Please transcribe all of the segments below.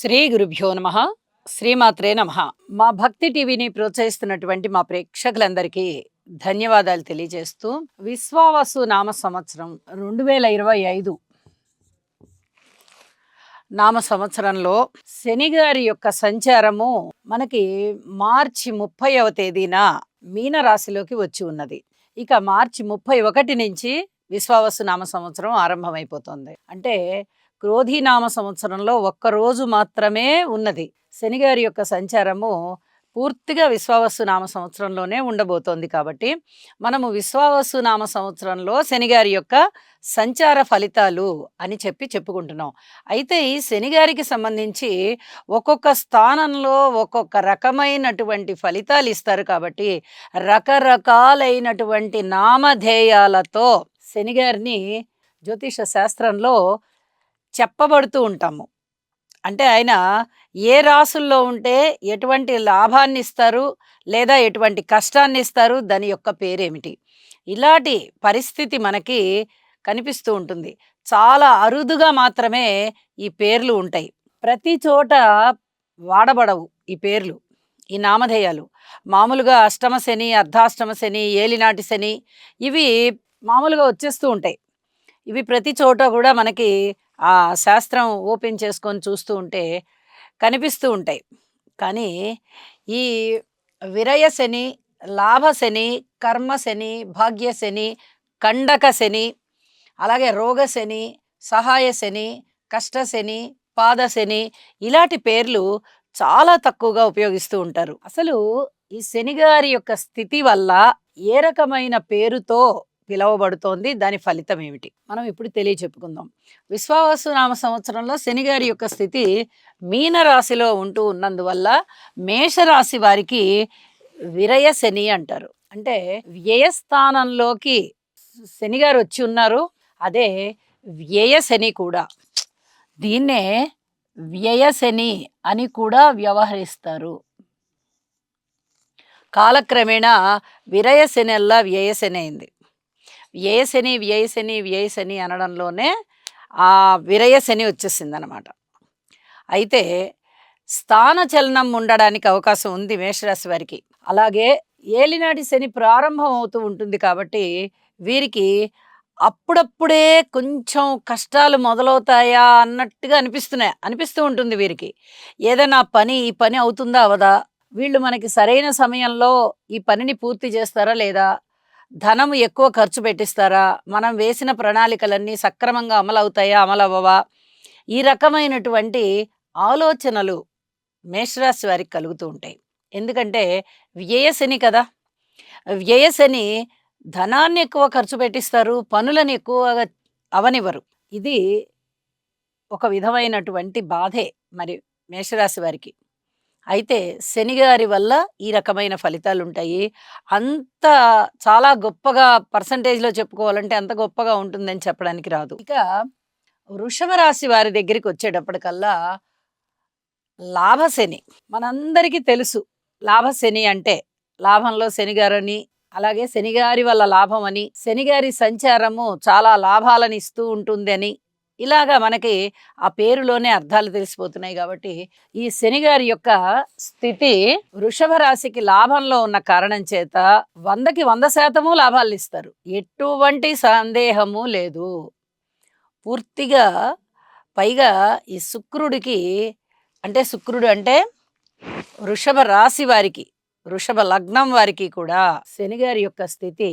శ్రీ గురుభ్యో నమ శ్రీమాత్రే నమ. మా భక్తి టీవీని ప్రోత్సహిస్తున్నటువంటి మా ప్రేక్షకులందరికీ ధన్యవాదాలు తెలియజేస్తూ విశ్వావసు నామ సంవత్సరం రెండు వేల ఇరవై ఐదు నామ సంవత్సరంలో శనిగారి యొక్క సంచారము మనకి మార్చి ముప్పైవ తేదీన మీనరాశిలోకి వచ్చి ఉన్నది. ఇక మార్చి ముప్పై ఒకటి నుంచి విశ్వావసు నామ సంవత్సరం ఆరంభమైపోతుంది. అంటే క్రోధీనామ సంవత్సరంలో ఒక్క రోజు మాత్రమే ఉన్నది. శనిగారి యొక్క సంచారము పూర్తిగా విశ్వావస్సు నామ సంవత్సరంలోనే ఉండబోతోంది కాబట్టి మనము విశ్వావస్సు నామ సంవత్సరంలో శనిగారి యొక్క సంచార ఫలితాలు అని చెప్పి చెప్పుకుంటున్నాం. అయితే ఈ శనిగారికి సంబంధించి ఒక్కొక్క స్థానంలో ఒక్కొక్క రకమైనటువంటి ఫలితాలు ఇస్తారు కాబట్టి రకరకాలైనటువంటి నామధేయాలతో శనిగారిని జ్యోతిష శాస్త్రంలో చెప్పబడుతూ ఉంటాము. అంటే ఆయన ఏ రాసుల్లో ఉంటే ఎటువంటి లాభాన్ని ఇస్తారు లేదా ఎటువంటి కష్టాన్ని ఇస్తారు దాని యొక్క పేరేమిటి? ఇలాంటి పరిస్థితి మనకి కనిపిస్తూ ఉంటుంది. చాలా అరుదుగా మాత్రమే ఈ పేర్లు ఉంటాయి. ప్రతి చోట వాడబడవు ఈ పేర్లు ఈ నామధేయాలు. మామూలుగా అష్టమ శని అర్ధాష్టమ శని ఏలినాటి శని ఇవి మామూలుగా వచ్చేస్తూ ఉంటాయి. ఇవి ప్రతి చోట కూడా మనకి ఆ శాస్త్రం ఓపెన్ చేసుకొని చూస్తూ ఉంటే కనిపిస్తూ ఉంటాయి. కానీ ఈ విరయ శని లాభ శని కర్మ శని భాగ్య శని కండక శని అలాగే రోగ శని సహాయ శని కష్ట శని పాద శని ఇలాంటి పేర్లు చాలా తక్కువగా ఉపయోగిస్తూ ఉంటారు. అసలు ఈ శనిగారి యొక్క స్థితి వల్ల ఏ రకమైన పేరుతో పిలువబడుతోంది. దాని ఫలితం ఏమిటి? మనం ఇప్పుడు తెలియచెప్పుకుందాం. విశ్వావసు నామ సంవత్సరంలో శనిగారి యొక్క స్థితి మీనరాశిలో ఉంటూ ఉన్నందువల్ల మేషరాశి వారికి విరయ శని అంటారు. అంటే వ్యయస్థానంలోకి శనిగారు వచ్చి ఉన్నారు. అదే వ్యయ శని కూడా. దీన్నే వ్యయ శని అని కూడా వ్యవహరిస్తారు. కాలక్రమేణా విరయ శనెల్లా వ్యయ శని అయింది. వ్యయశని వ్యయశని వ్యయశని అనడంలోనే ఆ విరయశని వచ్చేసింది అనమాట అయితే స్థాన చలనం ఉండడానికి అవకాశం ఉంది మేషరాశి వారికి. అలాగే ఏలినాటి శని ప్రారంభం అవుతూ ఉంటుంది కాబట్టి వీరికి అప్పుడప్పుడే కొంచెం కష్టాలు మొదలవుతాయా అన్నట్టుగా అనిపిస్తున్నాయి అనిపిస్తూ ఉంటుంది వీరికి. ఏదైనా పని ఈ పని అవుతుందా అవదా? వీళ్ళు మనకి సరైన సమయంలో ఈ పనిని పూర్తి చేస్తారా లేదా? ధనం ఎక్కువ ఖర్చు పెట్టిస్తారా? మనం వేసిన ప్రణాళికలన్నీ సక్రమంగా అమలవుతాయా? అమలవ్వవా? ఈ రకమైనటువంటి ఆలోచనలు మేషరాశి వారికి కలుగుతూ ఉంటాయి. ఎందుకంటే వ్యయశని కదా. వ్యయశని ధనాన్ని ఎక్కువ ఖర్చు పెట్టిస్తారు పనులను ఎక్కువగా అవనివ్వరు. ఇది ఒక విధమైనటువంటి బాధే మరి మేషరాశి వారికి. అయితే శనిగారి వల్ల ఈ రకమైన ఫలితాలు ఉంటాయి అంత చాలా గొప్పగా పర్సంటేజ్లో చెప్పుకోవాలంటే అంత గొప్పగా ఉంటుందని చెప్పడానికి రాదు. ఇక వృషభ రాశి వారి దగ్గరికి వచ్చేటప్పటికల్లా లాభశని మనందరికీ తెలుసు లాభశని అంటే లాభంలో శనిగారని అలాగే శనిగారి వల్ల లాభం అని శనిగారి సంచారము చాలా లాభాలను ఇస్తూ ఉంటుంది అని ఇలాగా మనకి ఆ పేరులోనే అర్థాలు తెలిసిపోతున్నాయి కాబట్టి ఈ శనిగారి యొక్క స్థితి వృషభ రాశికి లాభంలో ఉన్న కారణం చేత వందకి వంద శాతము లాభాలు ఇస్తారు. ఎటువంటి సందేహము లేదు. పూర్తిగా పైగా ఈ శుక్రుడికి అంటే శుక్రుడు అంటే వృషభ రాశి వారికి వృషభ లగ్నం వారికి కూడా శనిగారి యొక్క స్థితి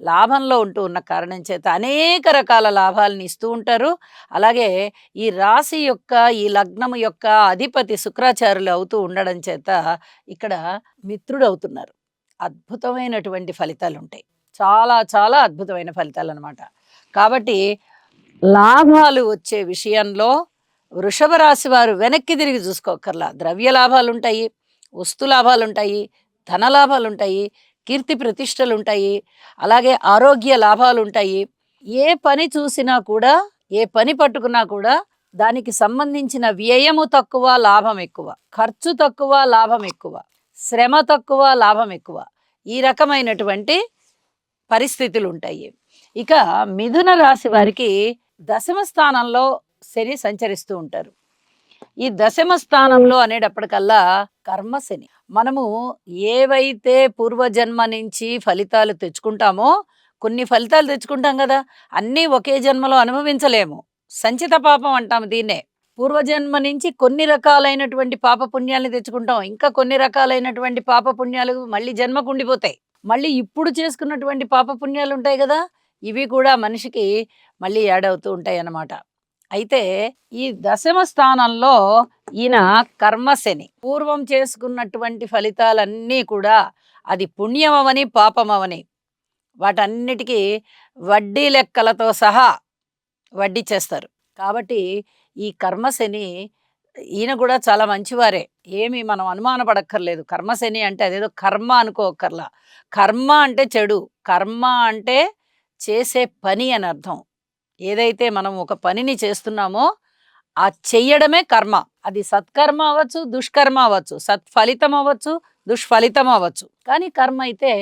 లాభంలో ఉంటూ ఉన్న కారణం చేత అనేక రకాల లాభాలను ఇస్తూ ఉంటారు. అలాగే ఈ రాశి యొక్క ఈ లగ్నం యొక్క అధిపతి శుక్రాచార్యులు అవుతూ ఉండడం చేత ఇక్కడ మిత్రుడు అవుతున్నారు అద్భుతమైనటువంటి ఫలితాలు ఉంటాయి చాలా చాలా అద్భుతమైన ఫలితాలు అనమాట కాబట్టి లాభాలు వచ్చే విషయంలో వృషభ రాశి వారు వెనక్కి తిరిగి చూసుకోకర్లా ద్రవ్య లాభాలు ఉంటాయి వస్తు లాభాలు ఉంటాయి ధన లాభాలు ఉంటాయి కీర్తి ప్రతిష్టలు ఉంటాయి అలాగే ఆరోగ్య లాభాలు ఉంటాయి ఏ పని చూసినా కూడా ఏ పని పట్టుకున్నా కూడా దానికి సంబంధించిన వ్యయము తక్కువ లాభం ఎక్కువ. ఖర్చు తక్కువ లాభం ఎక్కువ. శ్రమ తక్కువ లాభం ఎక్కువ. ఈ రకమైనటువంటి పరిస్థితులు ఉంటాయి ఇక మిథున రాశి వారికి దశమ స్థానంలో శని సంచరిస్తూ ఉంటారు. ఈ దశమ స్థానంలో అనేటప్పటికల్లా కర్మ శని. మనము ఏవైతే పూర్వజన్మ నుంచి ఫలితాలు తెచ్చుకుంటామో కొన్ని ఫలితాలు తెచ్చుకుంటాం కదా అన్నీ ఒకే జన్మలో అనుభవించలేము. సంచిత పాపం అంటాము దీన్నే. పూర్వజన్మ నుంచి కొన్ని రకాలైనటువంటి పాప పుణ్యాలను తెచ్చుకుంటాం. ఇంకా కొన్ని రకాలైనటువంటి పాప పుణ్యాలు మళ్ళీ జన్మకు ఉండిపోతాయి మళ్ళీ ఇప్పుడు చేసుకున్నటువంటి పాప పుణ్యాలు ఉంటాయి కదా ఇవి కూడా మనిషికి మళ్ళీ యాడ్ అవుతూ ఉంటాయి అన్నమాట అయితే ఈ దశమ స్థానంలో ఈయన కర్మశని. పూర్వం చేసుకున్నటువంటి ఫలితాలన్నీ కూడా అది పుణ్యమవని పాపమవని. వాటన్నిటికీ వడ్డీ లెక్కలతో సహా వడ్డీ చేస్తారు. కాబట్టి ఈ కర్మశని ఈయన కూడా చాలా మంచివారే. ఏమి మనం అనుమానపడక్కర్లేదు. కర్మశని అంటే అదేదో కర్మ అనుకోకర్లా కర్మ అంటే చెడు. కర్మ అంటే చేసే పని అని అర్థం. ఏదైతే మనం ఒక పనిని చేస్తున్నామో ఆ చెయ్యడమే కర్మ. అది సత్కర్మ అవ్వచ్చు దుష్కర్మ అవ్వచ్చు. సత్ఫలితం అవ్వచ్చు దుష్ఫలితం అవ్వచ్చు. కానీ కర్మ అయితే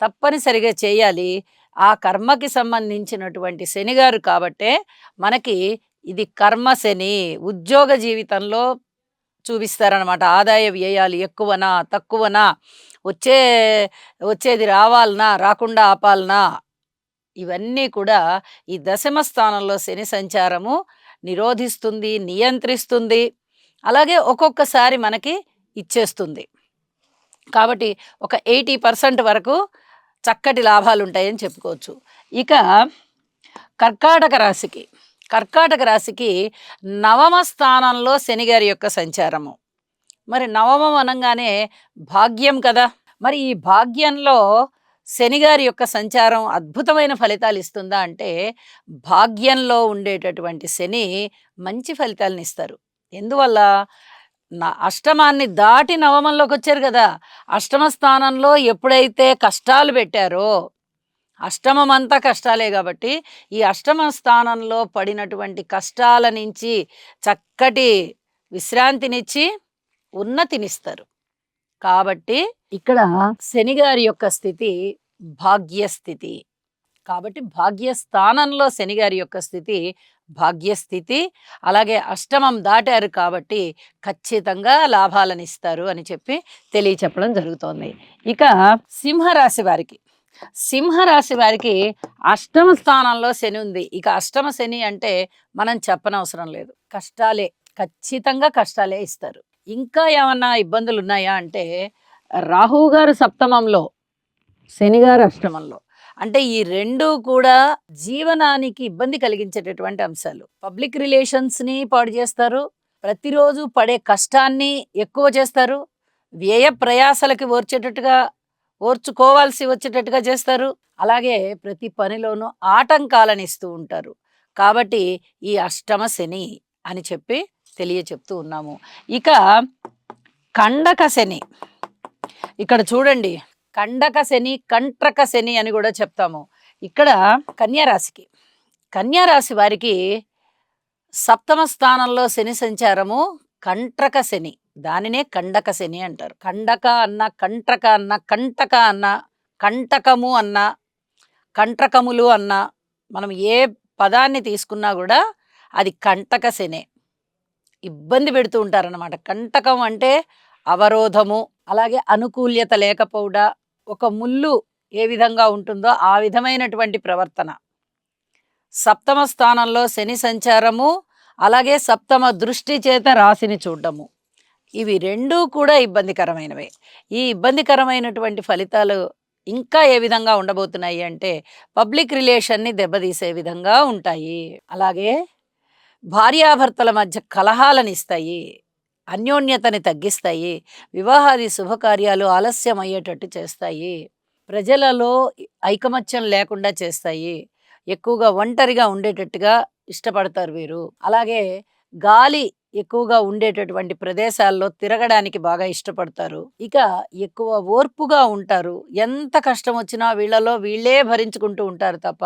తప్పనిసరిగా చేయాలి. ఆ కర్మకి సంబంధించినటువంటి శనిగారు కాబట్టే మనకి ఇది కర్మ శని. ఉద్యోగ జీవితంలో చూపిస్తారనమాట ఆదాయ వ్యయాలు ఎక్కువనా తక్కువనా వచ్చే వచ్చేది రావాలనా రాకుండా ఆపాలనా ఇవన్నీ కూడా ఈ దశమ స్థానంలో శని సంచారము నిరోధిస్తుంది నియంత్రిస్తుంది. అలాగే ఒక్కొక్కసారి మనకి ఇచ్చేస్తుంది. కాబట్టి ఒక ఎయిటీ పర్సెంట్ వరకు చక్కటి లాభాలు ఉంటాయని చెప్పుకోవచ్చు. ఇక కర్కాటక రాశికి కర్కాటక రాశికి నవమ స్థానంలో శనిగారి యొక్క సంచారము. మరి నవమం అనగానే భాగ్యం కదా. మరి ఈ భాగ్యంలో శనిగారి యొక్క సంచారం అద్భుతమైన ఫలితాలు ఇస్తుందా అంటే భాగ్యంలో ఉండేటటువంటి శని మంచి ఫలితాలను ఇస్తారు. ఎందువల్ల? నా అష్టమాన్ని దాటి నవమంలోకి వచ్చారు కదా! అష్టమ స్థానంలో ఎప్పుడైతే కష్టాలు పెట్టారో అష్టమం అంతా కష్టాలే కాబట్టి ఈ అష్టమ స్థానంలో పడినటువంటి కష్టాల నుంచి చక్కటి విశ్రాంతినిచ్చి ఉన్నతినిస్తారు. కాబట్టి ఇక్కడ శనిగారి యొక్క స్థితి భాగ్యస్థితి. కాబట్టి భాగ్యస్థానంలో శనిగారి యొక్క స్థితి భాగ్యస్థితి. అలాగే అష్టమం దాటారు కాబట్టి ఖచ్చితంగా లాభాలను ఇస్తారు అని చెప్పి తెలియచెప్పడం జరుగుతోంది. ఇక సింహరాశి వారికి. సింహరాశి వారికి అష్టమ స్థానంలో శని ఉంది. ఇక అష్టమ శని అంటే మనం చెప్పనవసరం లేదు. కష్టాలే ఖచ్చితంగా కష్టాలే ఇస్తారు. ఇంకా ఏమన్నా ఇబ్బందులు ఉన్నాయా అంటే రాహు గారు సప్తమంలో శని గారు అష్టమంలో. అంటే ఈ రెండు కూడా జీవనానికి ఇబ్బంది కలిగించేటటువంటి అంశాలు. పబ్లిక్ రిలేషన్స్ని పాడు చేస్తారు ప్రతిరోజు పడే కష్టాన్ని ఎక్కువ చేస్తారు వ్యయ ప్రయాసలకి ఓర్చేటట్టుగా ఓర్చుకోవాల్సి వచ్చేటట్టుగా చేస్తారు. అలాగే ప్రతి పనిలోనూ ఆటంకాలను ఇస్తూ ఉంటారు. కాబట్టి ఈ అష్టమ శని అని చెప్పి తెలియచెప్తూ ఉన్నాము. ఇక కండక శని. ఇక్కడ చూడండి కండక శని కంట్రక శని అని కూడా చెప్తాము. ఇక్కడ కన్యారాశికి కన్యారాశి వారికి సప్తమ స్థానంలో శని సంచారము కంట్రక శని. దానినే కండక శని అంటారు. కండక అన్న కంట్రక అన్న కంటక అన్న కంటకము అన్న కంట్రకములు అన్న మనం ఏ పదాన్ని తీసుకున్నా కూడా అది కంటక శనే. ఇబ్బంది పెడుతూ ఉంటారనమాట కంటకం అంటే అవరోధము అలాగే అనుకూల్యత లేకపోవడా ఒక ముళ్ళు ఏ విధంగా ఉంటుందో ఆ విధమైనటువంటి ప్రవర్తన. సప్తమ స్థానంలో శని సంచారము అలాగే సప్తమ దృష్టి చేత రాశిని చూడడము. ఇవి రెండూ కూడా ఇబ్బందికరమైనవే. ఈ ఇబ్బందికరమైనటువంటి ఫలితాలు ఇంకా ఏ విధంగా ఉండబోతున్నాయి అంటే పబ్లిక్ రిలేషన్ని దెబ్బతీసే విధంగా ఉంటాయి. అలాగే భార్యాభర్తల మధ్య కలహాలను ఇస్తాయి అన్యోన్యతని తగ్గిస్తాయి వివాహాది శుభకార్యాలు ఆలస్యం అయ్యేటట్టు చేస్తాయి ప్రజలలో ఐకమత్యం లేకుండా చేస్తాయి ఎక్కువగా ఒంటరిగా ఉండేటట్టుగా ఇష్టపడతారు వీరు. అలాగే గాలి ఎక్కువగా ఉండేటటువంటి ప్రదేశాల్లో తిరగడానికి బాగా ఇష్టపడతారు. ఇక ఎక్కువ ఓర్పుగా ఉంటారు. ఎంత కష్టం వచ్చినా వీళ్ళలో వీళ్ళే భరించుకుంటూ ఉంటారు తప్ప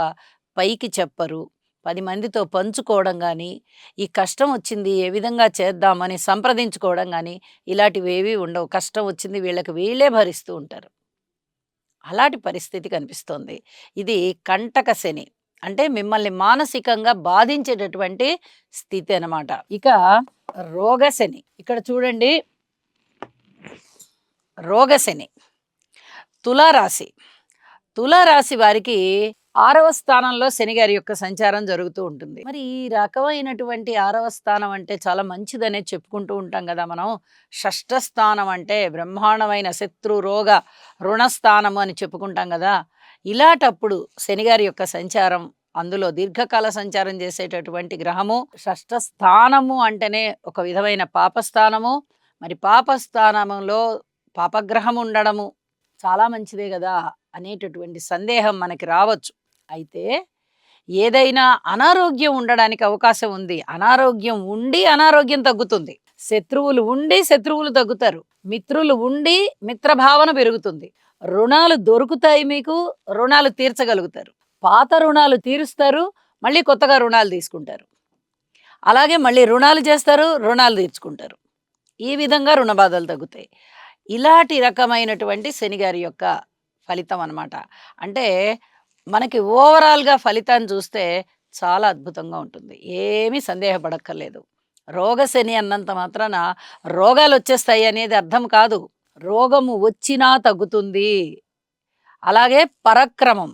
పైకి చెప్పరు. పది మందితో పంచుకోవడం కానీ ఈ కష్టం వచ్చింది ఏ విధంగా చేద్దామని సంప్రదించుకోవడం కానీ ఇలాంటివి ఏవి ఉండవు. కష్టం వచ్చింది వీళ్ళకి వీళ్ళే భరిస్తూ ఉంటారు. అలాంటి పరిస్థితి కనిపిస్తుంది. ఇది కంటక శని. అంటే మిమ్మల్ని మానసికంగా బాధించేటటువంటి స్థితి అనమాట ఇక రోగశని ఇక్కడ చూడండి. రోగశని తులారాశి. తులారాశి వారికి ఆరవ స్థానంలో శని గారి యొక్క సంచారం జరుగుతూ ఉంటుంది. మరి ఈ రకమైనటువంటి ఆరవ స్థానం అంటే చాలా మంచిదనే చెప్పుకుంటూ ఉంటాం కదా మనం. షష్ఠ స్థానం అంటే బ్రహ్మాండమైన శత్రు రోగ రుణస్థానము అని చెప్పుకుంటాం కదా. ఇలాటప్పుడు శనిగారి యొక్క సంచారం అందులో దీర్ఘకాల సంచారం చేసేటటువంటి గ్రహము షష్ఠ స్థానము అంటేనే ఒక విధమైన పాపస్థానము మరి పాపస్థానములో పాపగ్రహం ఉండడము చాలా మంచిదే కదా అనేటటువంటి సందేహం మనకి రావచ్చు. అయితే ఏదైనా అనారోగ్యం ఉండడానికి అవకాశం ఉంది. అనారోగ్యం ఉండి అనారోగ్యం తగ్గుతుంది. శత్రువులు ఉండి శత్రువులు తగ్గుతారు. మిత్రులు ఉండి మిత్రభావన పెరుగుతుంది. రుణాలు దొరుకుతాయి మీకు రుణాలు తీర్చగలుగుతారు. పాత రుణాలు తీరుస్తారు మళ్ళీ కొత్తగా రుణాలు తీసుకుంటారు. అలాగే మళ్ళీ రుణాలు చేస్తారు రుణాలు తీర్చుకుంటారు. ఈ విధంగా రుణ బాధలు తగ్గుతాయి. ఇలాంటి రకమైనటువంటి శనిగారి యొక్క ఫలితం అన్నమాట. అంటే మనకి ఓవరాల్గా ఫలితాన్ని చూస్తే చాలా అద్భుతంగా ఉంటుంది. ఏమీ సందేహపడక్కర్లేదు. రోగశని అన్నంత మాత్రాన రోగాలు వచ్చేస్తాయి అనేది అర్థం కాదు. రోగము వచ్చినా తగ్గుతుంది. అలాగే పరక్రమం.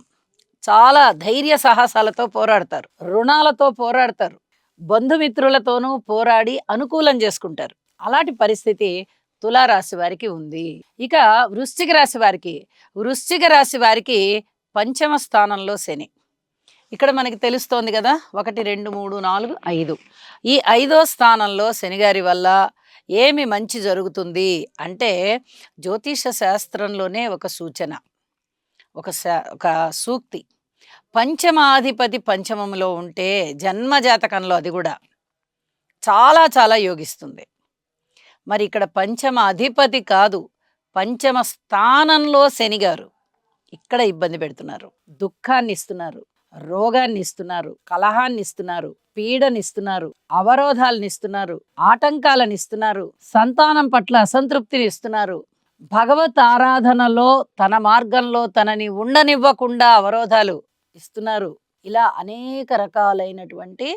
చాలా ధైర్య సాహసాలతో పోరాడతారు. రుణాలతో పోరాడతారు. బంధుమిత్రులతోనూ పోరాడి అనుకూలం చేసుకుంటారు. అలాంటి పరిస్థితి తులారాశి వారికి ఉంది. ఇక వృశ్చిక రాశి వారికి వృశ్చిక రాశి వారికి పంచమ స్థానంలో శని. ఇక్కడ మనకి తెలుస్తోంది కదా ఒకటి రెండు మూడు నాలుగు ఐదు. ఈ ఐదో స్థానంలో శనిగారి వల్ల ఏమి మంచి జరుగుతుంది అంటే జ్యోతిష శాస్త్రంలోనే ఒక సూచన ఒక శా- ఒక సూక్తి. పంచమాధిపతి పంచమంలో ఉంటే జన్మ జాతకంలో అది కూడా చాలా చాలా యోగిస్తుంది. మరి ఇక్కడ పంచమ అధిపతి కాదు పంచమ స్థానంలో శని గారు. ఇక్కడ ఇబ్బంది పెడుతున్నారు. దుఃఖాన్ని ఇస్తున్నారు రోగాన్ని ఇస్తున్నారు కలహాన్ని ఇస్తున్నారు పీడనిస్తున్నారు. అవరోధాలను ఇస్తున్నారు ఆటంకాలను ఇస్తున్నారు సంతానం పట్ల అసంతృప్తిని ఇస్తున్నారు భగవత్ ఆరాధనలో తన మార్గంలో తనని ఉండనివ్వకుండా అవరోధాలు ఇస్తున్నారు. ఇలా అనేక రకాలైనటువంటి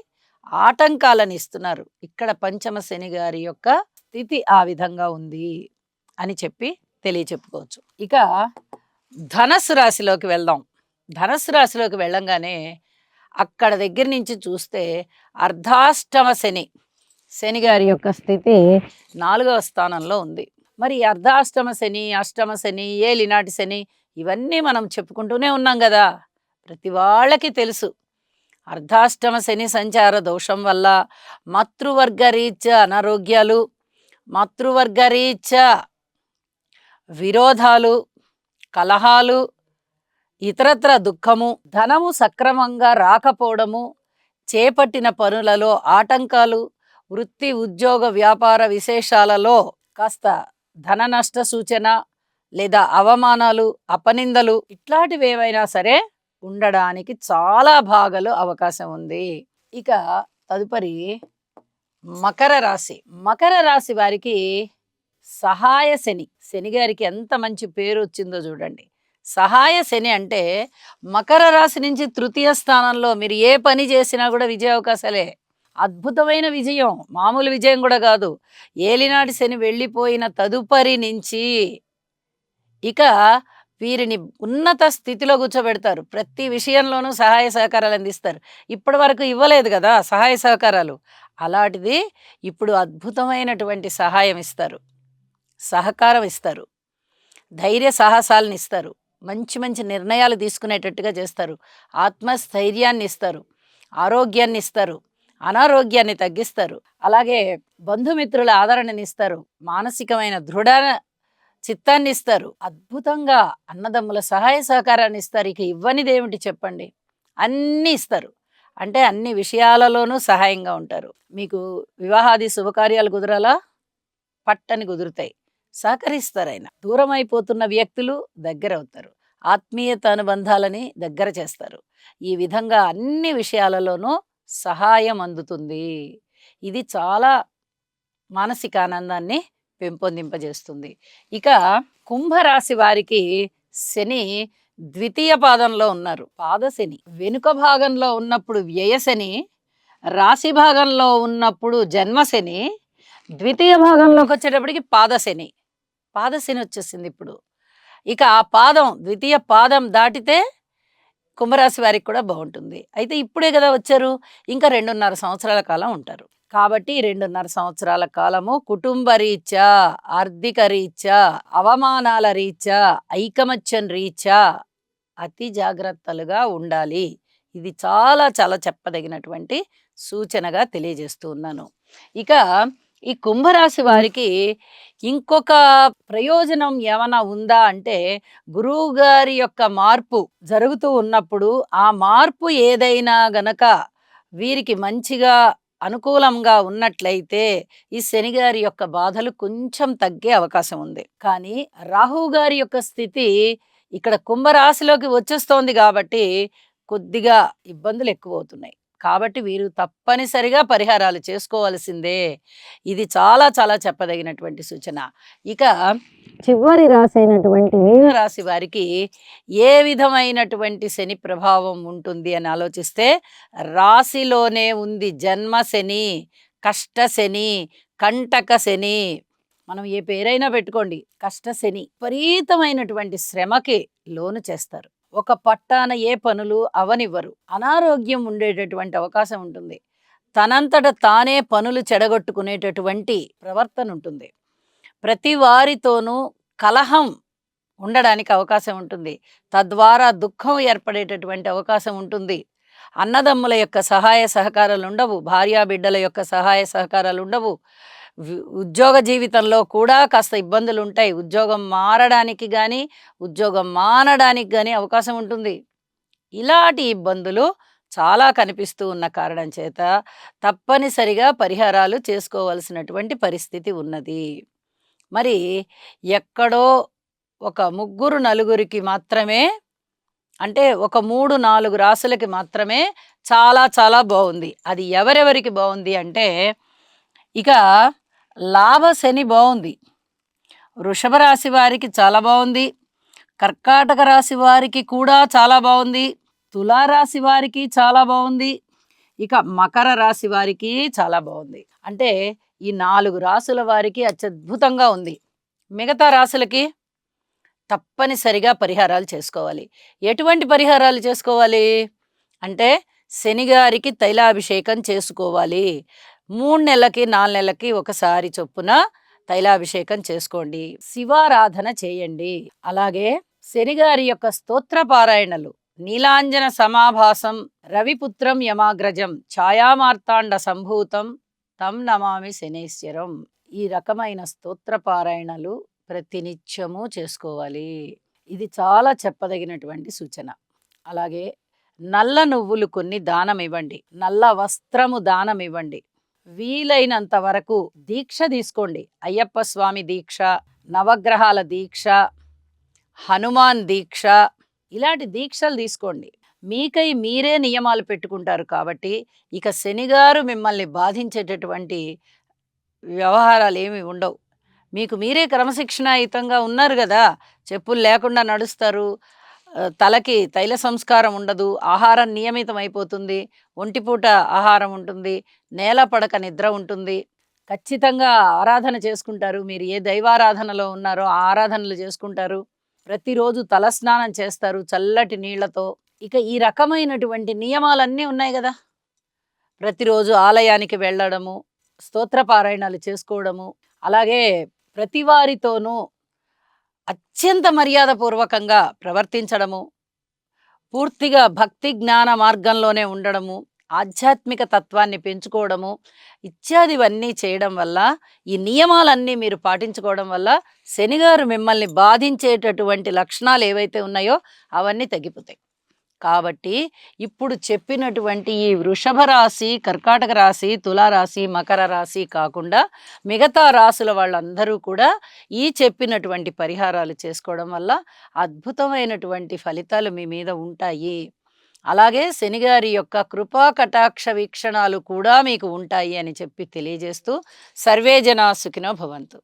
ఆటంకాలను ఇస్తున్నారు ఇక్కడ పంచమ శని గారి యొక్క స్థితి ఆ విధంగా ఉంది అని చెప్పి తెలియచెప్పుకోవచ్చు. ఇక ధనస్సు రాశిలోకి వెళ్దాం. ధనస్సు రాశిలోకి వెళ్ళంగానే అక్కడ దగ్గర నుంచి చూస్తే అర్ధాష్టమ శని. శని గారి యొక్క స్థితి నాలుగవ స్థానంలో ఉంది. మరి అర్ధాష్టమ శని అష్టమ శని ఏలినాటి శని ఇవన్నీ మనం చెప్పుకుంటూనే ఉన్నాం కదా! ప్రతి వాళ్ళకి తెలుసు. అర్ధాష్టమ శని సంచార దోషం వల్ల మాతృవర్గ రీత్యా అనారోగ్యాలు మాతృవర్గ రీత్యా విరోధాలు కలహాలు ఇతరత్ర దుఃఖము ధనము సక్రమంగా రాకపోవడము చేపట్టిన పనులలో ఆటంకాలు వృత్తి ఉద్యోగ వ్యాపార విశేషాలలో కాస్త ధన నష్ట సూచన లేదా అవమానాలు అపనిందలు ఇట్లాంటివి ఏవైనా సరే ఉండడానికి చాలా భాగాలు అవకాశం ఉంది. ఇక తదుపరి మకర రాశి. మకర రాశి వారికి సహాయ శని. శనిగారికి ఎంత మంచి పేరు వచ్చిందో చూడండి. సహాయ శని అంటే మకర రాశి నుంచి తృతీయ స్థానంలో మీరు ఏ పని చేసినా కూడా విజయ అవకాశాలే అద్భుతమైన విజయం మామూలు విజయం కూడా కాదు. ఏలినాటి శని వెళ్ళిపోయిన తదుపరి నుంచి ఇక వీరిని ఉన్నత స్థితిలో కూర్చోబెడతారు. ప్రతి విషయంలోనూ సహాయ సహకారాలు అందిస్తారు. ఇప్పటి వరకు ఇవ్వలేదు కదా సహాయ సహకారాలు. అలాంటిది ఇప్పుడు అద్భుతమైనటువంటి సహాయం ఇస్తారు. సహకారం ఇస్తారు ధైర్య సాహసాలను ఇస్తారు మంచి మంచి నిర్ణయాలు తీసుకునేటట్టుగా చేస్తారు. ఆత్మస్థైర్యాన్ని ఇస్తారు ఆరోగ్యాన్ని ఇస్తారు అనారోగ్యాన్ని తగ్గిస్తారు. అలాగే బంధుమిత్రుల ఆదరణని ఇస్తారు మానసికమైన దృఢ చిత్తాన్ని ఇస్తారు అద్భుతంగా అన్నదమ్ముల సహాయ సహకారాన్ని ఇస్తారు ఇక ఇవ్వనిది ఏమిటి చెప్పండి? అన్నీ ఇస్తారు. అంటే అన్ని విషయాలలోనూ సహాయంగా ఉంటారు. మీకు వివాహాది శుభకార్యాలు కుదరాలా? పట్టని కుదురుతాయి. సహకరిస్తారు ఆయన దూరం అయిపోతున్న వ్యక్తులు దగ్గర అవుతారు ఆత్మీయత అనుబంధాలని దగ్గర చేస్తారు. ఈ విధంగా అన్ని విషయాలలోనూ సహాయం అందుతుంది. ఇది చాలా మానసిక ఆనందాన్ని పెంపొందింపజేస్తుంది. ఇక కుంభరాశి వారికి శని ద్వితీయ పాదంలో ఉన్నారు. పాదశని వెనుక భాగంలో ఉన్నప్పుడు వ్యయశని రాశి భాగంలో ఉన్నప్పుడు జన్మశని ద్వితీయ భాగంలోకి వచ్చేటప్పటికి పాదశని పాదశని వచ్చేసింది ఇప్పుడు. ఇక ఆ పాదం ద్వితీయ పాదం దాటితే కుంభరాశి వారికి కూడా బాగుంటుంది. అయితే ఇప్పుడే కదా వచ్చారు. ఇంకా రెండున్నర సంవత్సరాల కాలం ఉంటారు. కాబట్టి రెండున్నర సంవత్సరాల కాలము కుటుంబ రీత్యా ఆర్థిక రీత్యా అవమానాల రీత్యా ఐకమత్యం రీత్యా అతి జాగ్రత్తలుగా ఉండాలి. ఇది చాలా చాలా చెప్పదగినటువంటి సూచనగా తెలియజేస్తూ ఉన్నాను. ఇక ఈ కుంభరాశి వారికి ఇంకొక ప్రయోజనం ఏమైనా ఉందా అంటే గురువు గారి యొక్క మార్పు జరుగుతూ ఉన్నప్పుడు ఆ మార్పు ఏదైనా గనక వీరికి మంచిగా అనుకూలంగా ఉన్నట్లయితే ఈ శనిగారి యొక్క బాధలు కొంచెం తగ్గే అవకాశం ఉంది. కానీ రాహు గారి యొక్క స్థితి ఇక్కడ కుంభరాశిలోకి వచ్చేస్తోంది కాబట్టి కొద్దిగా ఇబ్బందులు ఎక్కువ అవుతున్నాయి కాబట్టి వీరు తప్పనిసరిగా పరిహారాలు చేసుకోవాల్సిందే. ఇది చాలా చాలా చెప్పదగినటువంటి సూచన. ఇక చివరి రాశి అయినటువంటి మీనరాశి వారికి ఏ విధమైనటువంటి శని ప్రభావం ఉంటుంది అని ఆలోచిస్తే రాశిలోనే ఉంది జన్మ శని కష్ట శని కంటక శని. మనం ఏ పేరైనా పెట్టుకోండి కష్ట శని. విపరీతమైనటువంటి శ్రమకి లోను చేస్తారు. ఒక పట్టాన ఏ పనులు అవనివ్వరు. అనారోగ్యం ఉండేటటువంటి అవకాశం ఉంటుంది. తనంతట తానే పనులు చెడగొట్టుకునేటటువంటి ప్రవర్తన ఉంటుంది. ప్రతి వారితోనూ కలహం ఉండడానికి అవకాశం ఉంటుంది. తద్వారా దుఃఖం ఏర్పడేటటువంటి అవకాశం ఉంటుంది. అన్నదమ్ముల యొక్క సహాయ సహకారాలు ఉండవు. భార్యా బిడ్డల యొక్క సహాయ సహకారాలు ఉండవు. ఉద్యోగ జీవితంలో కూడా కాస్త ఇబ్బందులు ఉంటాయి ఉద్యోగం మారడానికి కానీ ఉద్యోగం మానడానికి కానీ అవకాశం ఉంటుంది. ఇలాంటి ఇబ్బందులు చాలా కనిపిస్తూ ఉన్న కారణం చేత తప్పనిసరిగా పరిహారాలు చేసుకోవాల్సినటువంటి పరిస్థితి ఉన్నది. మరి ఎక్కడో ఒక ముగ్గురు నలుగురికి మాత్రమే అంటే ఒక మూడు నాలుగు రాసులకి మాత్రమే చాలా చాలా బాగుంది అది ఎవరెవరికి బాగుంది అంటే ఇక లాభ శని బాగుంది వృషభ రాశి వారికి చాలా బాగుంది కర్కాటక రాశి వారికి కూడా చాలా బాగుంది తులారాశి వారికి చాలా బాగుంది ఇక మకర రాశి వారికి చాలా బాగుంది అంటే ఈ నాలుగు రాసుల వారికి అత్యద్భుతంగా ఉంది. మిగతా రాసులకి తప్పనిసరిగా పరిహారాలు చేసుకోవాలి. ఎటువంటి పరిహారాలు చేసుకోవాలి? అంటే శనిగారికి తైలాభిషేకం చేసుకోవాలి. మూడు నెలలకి నాలుగు నెలలకి ఒకసారి చొప్పున తైలాభిషేకం చేసుకోండి. శివారాధన చేయండి. అలాగే శనిగారి యొక్క స్తోత్ర పారాయణలు నీలాంజన సమాభాసం రవిపుత్రం యమాగ్రజం ఛాయామార్తాండ సంభూతం తం నమామి శనేశ్వరం ఈ రకమైన స్తోత్ర పారాయణలు ప్రతినిత్యము చేసుకోవాలి. ఇది చాలా చెప్పదగినటువంటి సూచన. అలాగే నల్ల నువ్వులు కొన్ని దానం ఇవ్వండి నల్ల వస్త్రము దానం ఇవ్వండి వీలైనంత వరకు దీక్ష తీసుకోండి. అయ్యప్ప స్వామి దీక్ష నవగ్రహాల దీక్ష హనుమాన్ దీక్ష ఇలాంటి దీక్షలు తీసుకోండి. మీకై మీరే నియమాలు పెట్టుకుంటారు కాబట్టి ఇక శనిగారు మిమ్మల్ని బాధించేటటువంటి వ్యవహారాలు ఏమి ఉండవు. మీకు మీరే క్రమశిక్షణాయుతంగా ఉన్నారు కదా చెప్పులు లేకుండా నడుస్తారు తలకి తైల సంస్కారం ఉండదు ఆహారం నియమితం అయిపోతుంది ఒంటిపూట ఆహారం ఉంటుంది నేల పడక నిద్ర ఉంటుంది. ఖచ్చితంగా ఆరాధన చేసుకుంటారు. మీరు ఏ దైవారాధనలో ఉన్నారో ఆ ఆరాధనలు చేసుకుంటారు. ప్రతిరోజు తలస్నానం చేస్తారు చల్లటి నీళ్ళతో. ఇక ఈ రకమైనటువంటి నియమాలన్నీ ఉన్నాయి కదా. ప్రతిరోజు ఆలయానికి వెళ్ళడము స్తోత్ర పారాయణాలు చేసుకోవడము అలాగే ప్రతివారితోనూ అత్యంత మర్యాదపూర్వకంగా ప్రవర్తించడము పూర్తిగా భక్తి జ్ఞాన మార్గంలోనే ఉండడము ఆధ్యాత్మిక తత్వాన్ని పెంచుకోవడము ఇత్యాదివన్నీ చేయడం వల్ల ఈ నియమాలన్నీ మీరు పాటించుకోవడం వల్ల శనిగారు మిమ్మల్ని బాధించేటటువంటి లక్షణాలు ఏవైతే ఉన్నాయో అవన్నీ తగ్గిపోతాయి. కాబట్టి ఇప్పుడు చెప్పినటువంటి ఈ వృషభ రాశి కర్కాటక రాశి తులారాశి మకర రాశి కాకుండా మిగతా రాశుల వాళ్ళందరూ కూడా ఈ చెప్పినటువంటి పరిహారాలు చేసుకోవడం వల్ల అద్భుతమైనటువంటి ఫలితాలు మీ మీద ఉంటాయి. అలాగే శనిగారి యొక్క కృపా కటాక్ష వీక్షణాలు కూడా మీకు ఉంటాయి అని చెప్పి తెలియజేస్తూ సర్వేజనా సుఖినో భవంతు.